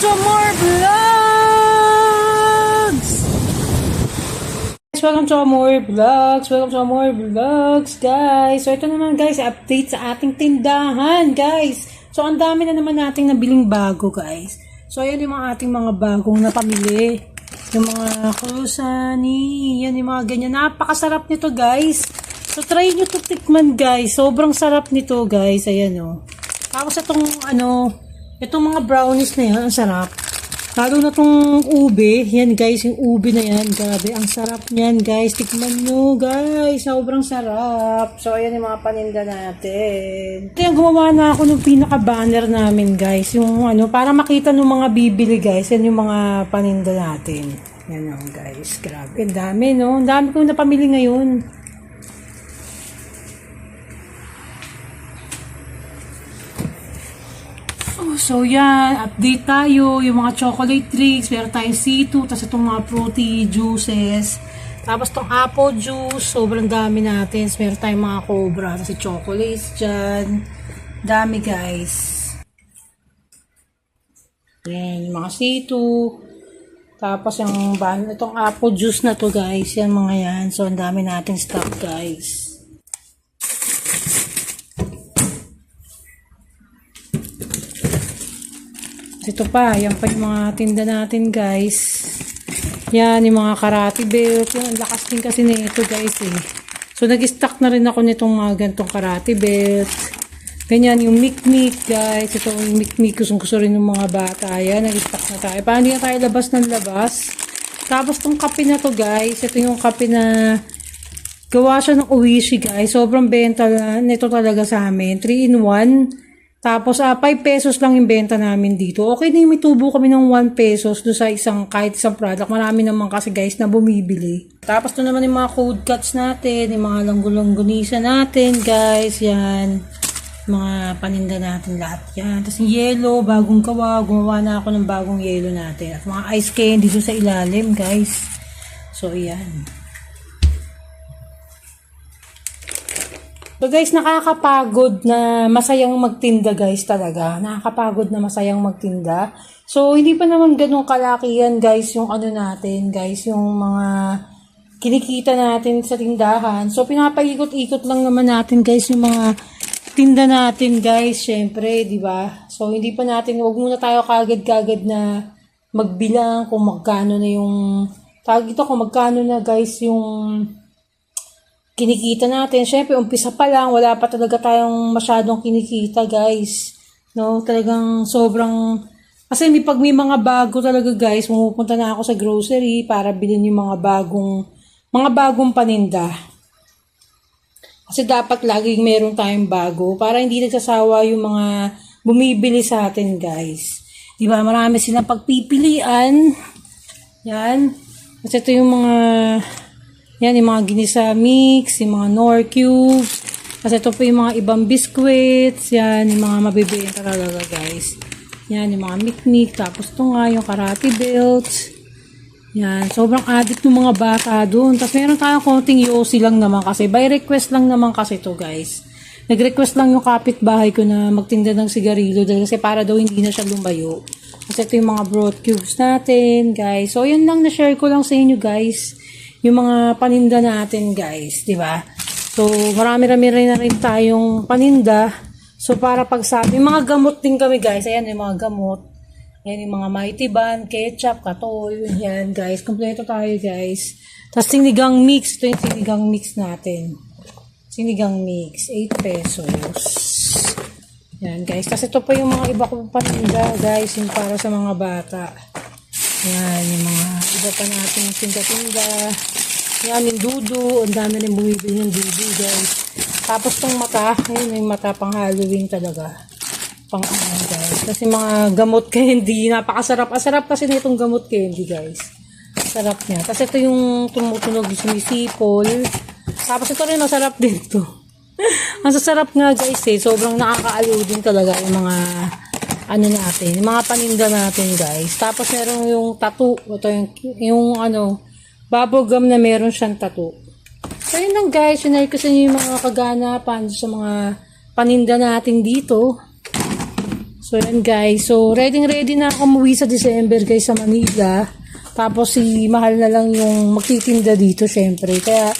to more vlogs! Guys, welcome to more vlogs. Welcome to more vlogs, guys. So, ito naman, guys, update sa ating tindahan, guys. So, ang dami na naman nating nabiling bago, guys. So, ayan yung mga ating mga bagong napamili. Yung mga krusani, yan yung mga ganyan. Napakasarap nito, guys. So, try nyo to tikman, guys. Sobrang sarap nito, guys. Ayan, oh. Tapos itong, ano, itong mga brownies na yan, ang sarap. Lalo na tong ube. Yan, guys, yung ube na yan. Grabe, ang sarap niyan, guys. Tikman nyo, guys. Sobrang sarap. So, ayan yung mga paninda natin. Yung gumawa na ako ng pinaka-banner namin, guys. Yung, ano, para makita ng mga bibili, guys. Yan yung mga paninda natin. Yan, oh, guys. Grabe, ang dami, no? Ang dami kong napamili ngayon. So yan, update tayo, yung mga chocolate drinks, meron tayong C2, tapos itong mga fruity juices, tapos itong apple juice, sobrang dami natin, tapos meron tayong mga cobra, tapos chocolates dyan, dami guys. Yan, yung mga C2, tapos yung itong apple juice na to guys, yan mga yan, so ang dami natin stock guys. Ito pa, yan pa yung mga tinda natin guys. Yan, yung mga karate belt. Yan, ang lakas din kasi nito guys eh. So, nag-stock na rin ako nitong mga gantong karate belt. Ganyan, yung mikmik guys. Ito yung mikmik. Gusto, gusto rin ng mga bata. Yan, nag-stock na tayo. Hindi na tayo labas ng labas. Tapos, tong kape na to guys. Ito yung kape na gawa siya ng uwishi guys. Sobrang benta nito talaga sa amin. 3 in 1. Tapos, ah 5 pesos lang yung benta namin dito. Okay na yung may tubo kami ng 1 pesos do sa isang, kahit isang product. Marami naman kasi guys na bumibili. Tapos, to naman yung mga code cuts natin, yung mga langgulonggunisa natin, guys. Yan. Mga paninda natin lahat yan. Tapos, yung yellow, bagong gawa. Gumawa na ako ng bagong yellow natin. At mga ice candy doon sa ilalim, guys. So, yan. So guys, nakakapagod na masayang magtinda guys talaga. Nakakapagod na masayang magtinda. So hindi pa naman ganun kalaki yan guys yung ano natin guys, yung mga kinikita natin sa tindahan. So pinapaikot-ikot lang naman natin guys yung mga tinda natin guys, syempre, di ba? So hindi pa natin, wag muna tayo kagad-kagad na magbilang kung magkano na yung tawag ito kung magkano na guys yung kinikita natin. Syempre, umpisa pa lang, wala pa talaga tayong masyadong kinikita, guys. No, talagang sobrang kasi may pag may mga bago talaga, guys, pumupunta na ako sa grocery para bilhin yung mga bagong mga bagong paninda. Kasi dapat laging meron tayong bago para hindi nagsasawa yung mga bumibili sa atin, guys. 'Di ba? Marami silang pagpipilian. Yan. Kasi ito yung mga yan, yung mga ginisa mix, yung mga nor cubes. Kasi ito po yung mga ibang biscuits. Yan, yung mga mabibenta talaga guys. Yan, yung mga mikmik. Tapos ito nga, yung karate belts. Yan, sobrang addict ng mga bata doon. Tapos meron tayong konting yosi lang naman kasi. By request lang naman kasi to guys. Nag-request lang yung kapitbahay ko na magtinda ng sigarilyo dahil kasi para daw hindi na siya lumayo. Kasi ito yung mga broad cubes natin, guys. So, yun lang na-share ko lang sa inyo, guys yung mga paninda natin guys, di ba? So, marami-rami rin na rin tayong paninda. So, para pag sa yung mga gamot din kami guys, ayan yung mga gamot. Ayan yung mga mighty ban, ketchup, katol, yan guys. Kompleto tayo guys. Tapos sinigang mix, ito yung sinigang mix natin. Sinigang mix, 8 pesos. Yan guys. Tapos ito pa yung mga iba kong paninda guys, yung para sa mga bata. Yan, yung mga iba pa natin tinda-tinda. Yan, yung dudu. Ang dami rin bumibili ng dudu, guys. Tapos tong mata, yun yung mata pang Halloween talaga. Pang ano, guys. Kasi mga gamot candy, napakasarap. Asarap kasi na itong gamot candy, guys. Sarap niya. Tapos ito yung tumutunog sumisipol. Tapos ito rin, masarap din to. Ang sasarap nga, guys, eh. Sobrang nakakaaliw din talaga yung mga ano natin, yung mga paninda natin guys. Tapos meron yung tattoo, ito yung, yung ano, bubble gum na meron siyang tattoo. So yun lang guys, sinare ko sa inyo yung mga kaganapan sa mga paninda natin dito. So, yan guys. So, ready ready na ako umuwi sa December guys sa Manila. Tapos si Mahal na lang yung magtitinda dito syempre. Kaya,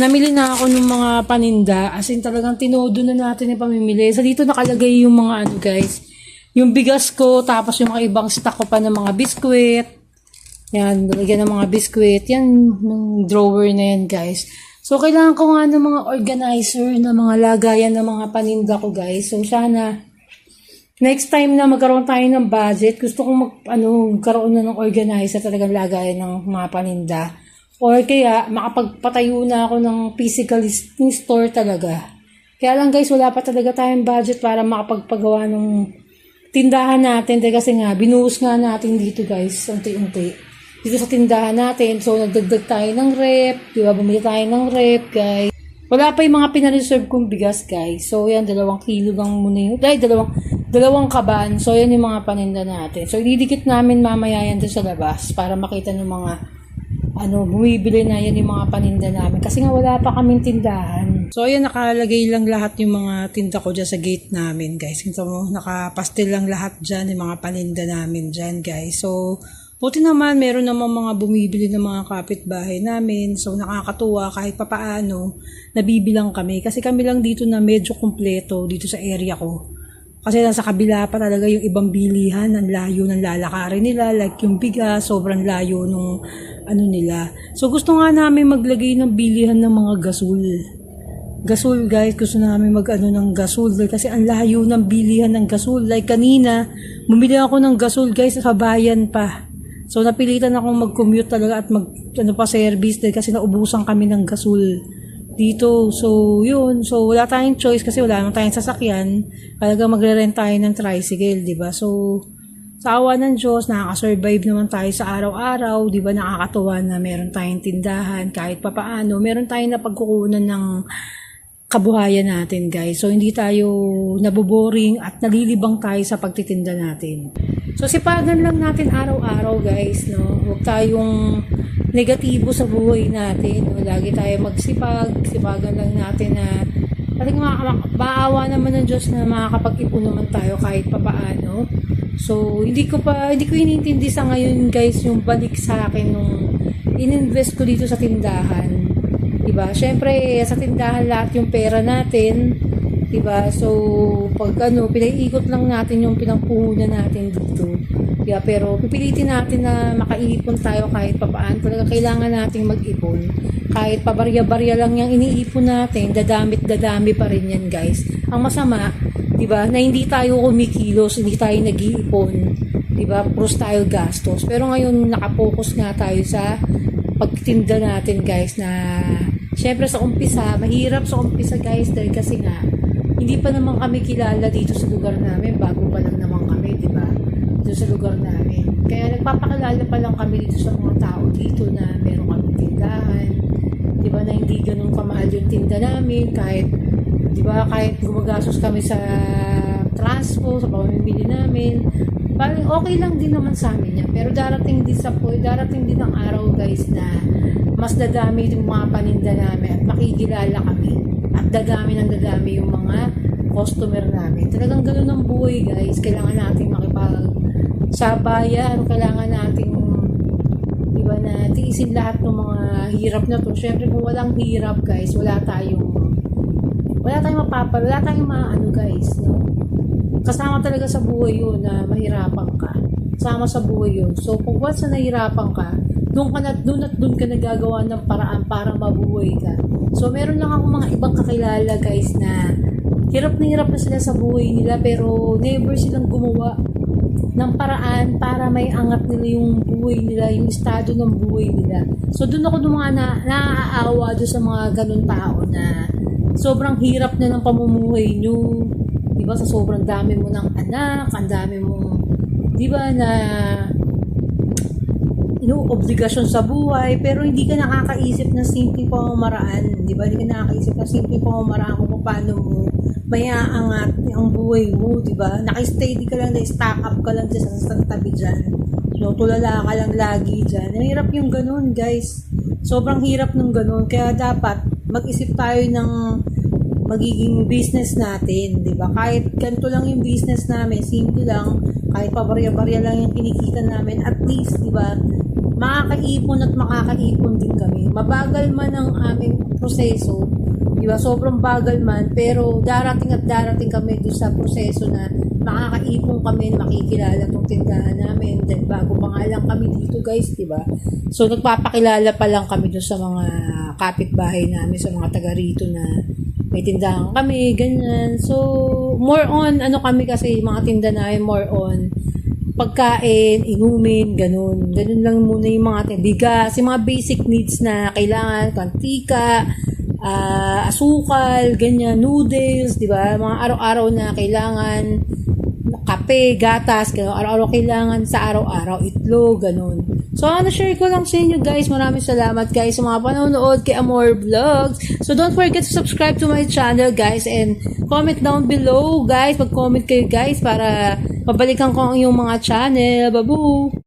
namili na ako ng mga paninda. As in, talagang tinodo na natin yung pamimili. Sa dito nakalagay yung mga ano guys. Yung bigas ko, tapos yung mga ibang stock ko pa ng mga biskwit. Yan, nalagyan ng mga biskwit. Yan, ng drawer na yan guys. So, kailangan ko nga ng mga organizer na mga lagayan ng mga paninda ko guys. So, sana next time na magkaroon tayo ng budget, gusto kong mag, ano, magkaroon na ng organizer talagang lagayan ng mga paninda. Or kaya, makapagpatayo na ako ng physical store talaga. Kaya lang guys, wala pa talaga tayong budget para makapagpagawa ng tindahan natin. Dahil kasi nga, binuhos nga natin dito guys, unti-unti. Dito sa tindahan natin. So, nagdagdag tayo ng rep. Di ba? Bumili tayo ng rep, guys. Wala pa yung mga pinareserve kong bigas, guys. So, yan, dalawang kilo lang muna yun. Ay, dalawang, dalawang kaban. So, yan yung mga paninda natin. So, ididikit namin mamaya yan sa labas para makita ng mga ano, bumibili na yan yung mga paninda namin. Kasi nga wala pa kaming tindahan. So, ayan, nakalagay lang lahat yung mga tinda ko dyan sa gate namin, guys. Ito mo, nakapastel lang lahat dyan yung mga paninda namin dyan, guys. So, buti naman, meron naman mga bumibili ng mga kapitbahay namin. So, nakakatuwa kahit papaano, nabibilang kami. Kasi kami lang dito na medyo kumpleto dito sa area ko. Kasi nasa kabila pa talaga yung ibang bilihan, ang layo ng lalakarin nila, like yung bigas, sobrang layo nung ano nila. So gusto nga namin maglagay ng bilihan ng mga gasol. Gasol guys, gusto namin mag ano ng gasol kasi ang layo ng bilihan ng gasol. Like kanina, bumili ako ng gasol guys sa bayan pa. So napilitan akong mag-commute talaga at mag ano pa service dahil kasi naubusan kami ng gasol dito. So, yun. So, wala tayong choice kasi wala naman tayong sasakyan. Talaga magre-rent tayo ng tricycle, di ba? So, sa awa ng Diyos, nakaka-survive naman tayo sa araw-araw, di ba? Nakakatuwa na meron tayong tindahan kahit papaano. Meron tayong napagkukunan ng kabuhayan natin, guys. So, hindi tayo naboboring at nalilibang tayo sa pagtitinda natin. So, sipagan lang natin araw-araw, guys, no? Huwag tayong negatibo sa buhay natin. No? Lagi tayo magsipag, sipagan lang natin na Talagang ma- maawa naman ng Diyos na makakapag-ipon naman tayo kahit papaano. So, hindi ko pa, hindi ko inintindi sa ngayon guys yung balik sa akin nung ininvest ko dito sa tindahan. Diba? Siyempre, sa tindahan lahat yung pera natin. Diba? So, pag ano, pinaiikot lang natin yung pinangpuhunan natin dito. Diba? Pero, pipilitin natin na makaipon tayo kahit papaan. Talaga kailangan nating mag-ipon. Kahit pabarya-barya lang yung iniipon natin, dadamit-dadami pa rin yan, guys. Ang masama, diba, na hindi tayo kumikilos, hindi tayo nag-iipon. Diba? Pros tayo gastos. Pero ngayon, nakapokus nga tayo sa pagtinda natin, guys, na syempre sa umpisa, mahirap sa umpisa, guys, dahil kasi nga, hindi pa naman kami kilala dito sa lugar namin, bago pa lang naman kami, di ba? Dito sa lugar namin. Kaya nagpapakilala pa lang kami dito sa mga tao dito na meron kami tindahan, di ba, na hindi ganun kamahal yung tinda namin, kahit, di ba, kahit gumagastos kami sa transpo, sa pamimili namin, parang okay lang din naman sa amin yan. Pero darating din sa po, darating din ang araw guys na mas dadami yung mga paninda namin at makikilala kami. At dadami ng dadami yung mga customer namin. Talagang ganun ang buhay guys. Kailangan natin makipag sa bayan, kailangan nating di ba na tiisin lahat ng mga hirap na to. Syempre kung walang hirap guys, wala tayong wala tayong mapapa, wala tayong maano guys, no? Kasama talaga sa buhay yun na mahirapan ka. Kasama sa buhay yun. So, kung once na nahirapan ka, doon ka na, doon at doon ka nagagawa ng paraan para mabuhay ka. So, meron lang ako mga ibang kakilala guys na hirap na hirap na sila sa buhay nila pero never silang gumawa ng paraan para may angat nila yung buhay nila, yung estado ng buhay nila. So, doon ako ng na, naaawa doon sa mga ganun tao na sobrang hirap na ng pamumuhay nyo. Di ba? Sa sobrang dami mo ng anak, ang dami mong, di ba, na you know, obligasyon sa buhay, pero hindi ka nakakaisip ng simpleng pamamaraan. Di ba? Hindi ka nakakaisip ng simpleng pamamaraan kung paano mo may aangat ang buhay mo, di ba? Naka-steady ka lang, na-stack up ka lang dyan sa tabi dyan. No, tulala ka lang lagi dyan. Mahirap yung ganun, guys. Sobrang hirap ng ganun. Kaya dapat mag-isip tayo ng magiging business natin, 'di ba? Kahit ganito lang yung business namin, simple lang, kahit pabarya-barya lang yung kinikita namin, at least, 'di ba? Makakaipon at makakaipon din kami. Mabagal man ang aming proseso, 'di ba? Sobrang bagal man, pero darating at darating kami doon sa proseso na makakaipon kami, makikilala tong tindahan namin. Dahil bago pa nga lang kami dito, guys, 'di ba? So nagpapakilala pa lang kami doon sa mga kapitbahay namin, sa mga taga rito na may tindahan kami, ganyan. So, more on, ano kami kasi, mga tinda namin, more on, pagkain, inumin, ganun. Ganun lang muna yung mga tin- bigas, mga basic needs na kailangan, kantika, ah, asukal, ganyan, noodles, di ba? Mga araw-araw na kailangan, kape, gatas, gano'n. Araw-araw kailangan sa araw-araw, itlog, ganun. So, ano, share ko lang sa inyo, guys. Maraming salamat, guys, sa mga panonood kay Amor Vlogs. So, don't forget to subscribe to my channel, guys, and comment down below, guys. Mag-comment kayo, guys, para pabalikan ko ang iyong mga channel. Babu!